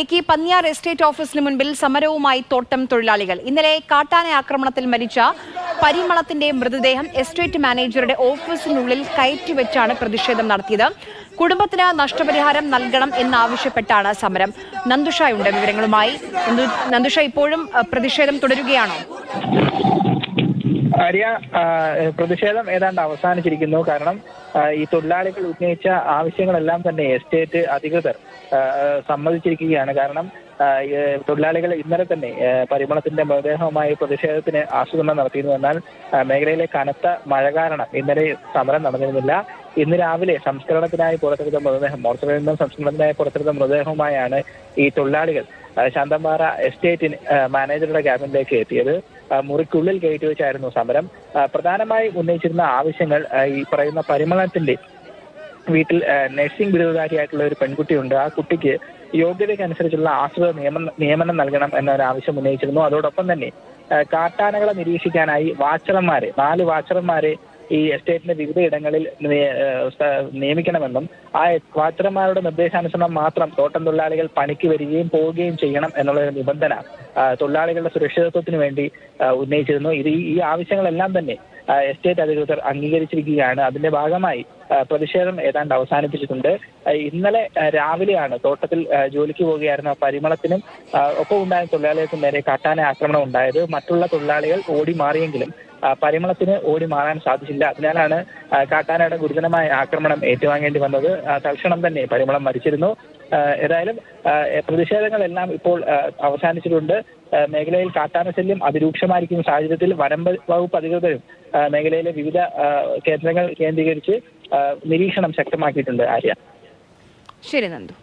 Idukki Panniyar estate ഓഫീസിന് മുൻപിൽ സമരവുമായി തോട്ടം തൊഴിലാളികൾ. ഇന്നലെ കാട്ടാന ആക്രമണത്തിൽ മരിച്ച പരിമളത്തിന്റെ മൃതദേഹം എസ്റ്റേറ്റ് മാനേജറുടെ ഓഫീസിനുള്ളിൽ കയറ്റിവെച്ചാണ് പ്രതിഷേധം നടത്തിയത്. കുടുംബത്തിന് നഷ്ടപരിഹാരം നൽകണം എന്നാവശ്യപ്പെട്ടാണ് സമരം. നന്ദുഷയുണ്ട് വിവരങ്ങളുമായി. നന്ദു- നന്ദുഷ ഇപ്പോഴും പ്രതിഷേധം തുടരുകയാണോ? ആര്യ പ്രതിഷേധം ഏതാണ്ട് അവസാനിച്ചിരിക്കുന്നു. കാരണം ഈ തൊഴിലാളികൾ ഉന്നയിച്ച ആവശ്യങ്ങളെല്ലാം തന്നെ എസ്റ്റേറ്റ് അധികൃതർ സമ്മതിച്ചിരിക്കുകയാണ്. കാരണം തൊഴിലാളികൾ ഇന്നലെ തന്നെ പരിമളത്തിന്റെ മൃതദേഹവുമായി പ്രതിഷേധത്തിന് ആസൂത്രണം നടത്തിയിരുന്നു. എന്നാൽ മേഖലയിലെ കനത്ത മഴ കാരണം ഇന്നലെ സമരം നടന്നിരുന്നില്ല. ഇന്ന് രാവിലെ സംസ്കരണത്തിനായി പുറത്തെടുത്ത മൃതദേഹം മോർച്ചറിൽ നിന്നും സംസ്കരണത്തിനായി പുറത്തെടുത്ത മൃതദേഹവുമായാണ് ഈ തൊഴിലാളികൾ ശാന്തമ്പാറ എസ്റ്റേറ്റ് ആ, മാനേജറുടെ ക്യാബിനിലേക്ക് എത്തിയത്. മുറിക്കുള്ളിൽ കയറ്റി വെച്ചായിരുന്നു സമരം. പ്രധാനമായി ഉന്നയിച്ചിരുന്ന ആവശ്യങ്ങൾ ഈ പറയുന്ന പരിമളത്തിന്റെ വീട്ടിൽ നഴ്സിംഗ് ബിരുദധാരിയായിട്ടുള്ള ഒരു പെൺകുട്ടിയുണ്ട്. ആ കുട്ടിക്ക് യോഗ്യതയ്ക്കനുസരിച്ചുള്ള ആശ്രിത നിയമ നിയമനം നൽകണം എന്നൊരു ആവശ്യം ഉന്നയിച്ചിരുന്നു. അതോടൊപ്പം തന്നെ കാട്ടാനകളെ നിരീക്ഷിക്കാനായി വാച്ചർമാരെ നാല് വാച്ചർമാരെ ഈ എസ്റ്റേറ്റിന്റെ വിവിധ ഇടങ്ങളിൽ നിയ- ആ, നിയമിക്കണമെന്നും ആ വാച്ചർമാരുടെ നിർദ്ദേശാനുസരണം മാത്രം തോട്ടം തൊഴിലാളികൾ പണിക്ക് വരികയും പോവുകയും ചെയ്യണം എന്നുള്ള ഒരു നിബന്ധന തൊഴിലാളികളുടെ സുരക്ഷിതത്വത്തിന് വേണ്ടി ഉന്നയിച്ചിരുന്നു. ഇത് ഈ- ആവശ്യങ്ങളെല്ലാം തന്നെ എസ്റ്റേറ്റ് അധികൃതർ അംഗീകരിച്ചിരിക്കുകയാണ്. അതിന്റെ ഭാഗമായി പ്രതിഷേധം ഏതാണ്ട് അവസാനിപ്പിച്ചിട്ടുണ്ട്. ഇന്നലെ രാവിലെയാണ് തോട്ടത്തിൽ ജോലിക്ക് പോവുകയായിരുന്ന പരിമളത്തിനും ഒപ്പം ഉണ്ടായ തൊഴിലാളികൾക്കും നേരെ കാട്ടാന ആക്രമണം ഉണ്ടായത്. മറ്റുള്ള തൊഴിലാളികൾ ഓടി മാറിയെങ്കിലും പരിമളത്തിന് ഓടി മാറാൻ സാധിച്ചില്ല. അതിനാലാണ് കാട്ടാനയുടെ ഗുരുതരമായ ആക്രമണം ഏറ്റുവാങ്ങേണ്ടി വന്നത്. തൽക്ഷണം തന്നെ പരിമളം മരിച്ചിരുന്നു. ഏതായാലും പ്രതിഷേധങ്ങളെല്ലാം ഇപ്പോൾ അവസാനിച്ചിട്ടുണ്ട്. മേഖലയിൽ കാട്ടാന ശല്യം അതിരൂക്ഷമായിരിക്കുന്ന സാഹചര്യത്തിൽ വനം വകുപ്പ് അധികൃതരും മേഖലയിലെ വിവിധ കേന്ദ്രങ്ങൾ കേന്ദ്രീകരിച്ച് നിരീക്ഷണം ശക്തമാക്കിയിട്ടുണ്ട് ആര്യ. ശരി നന്ദു.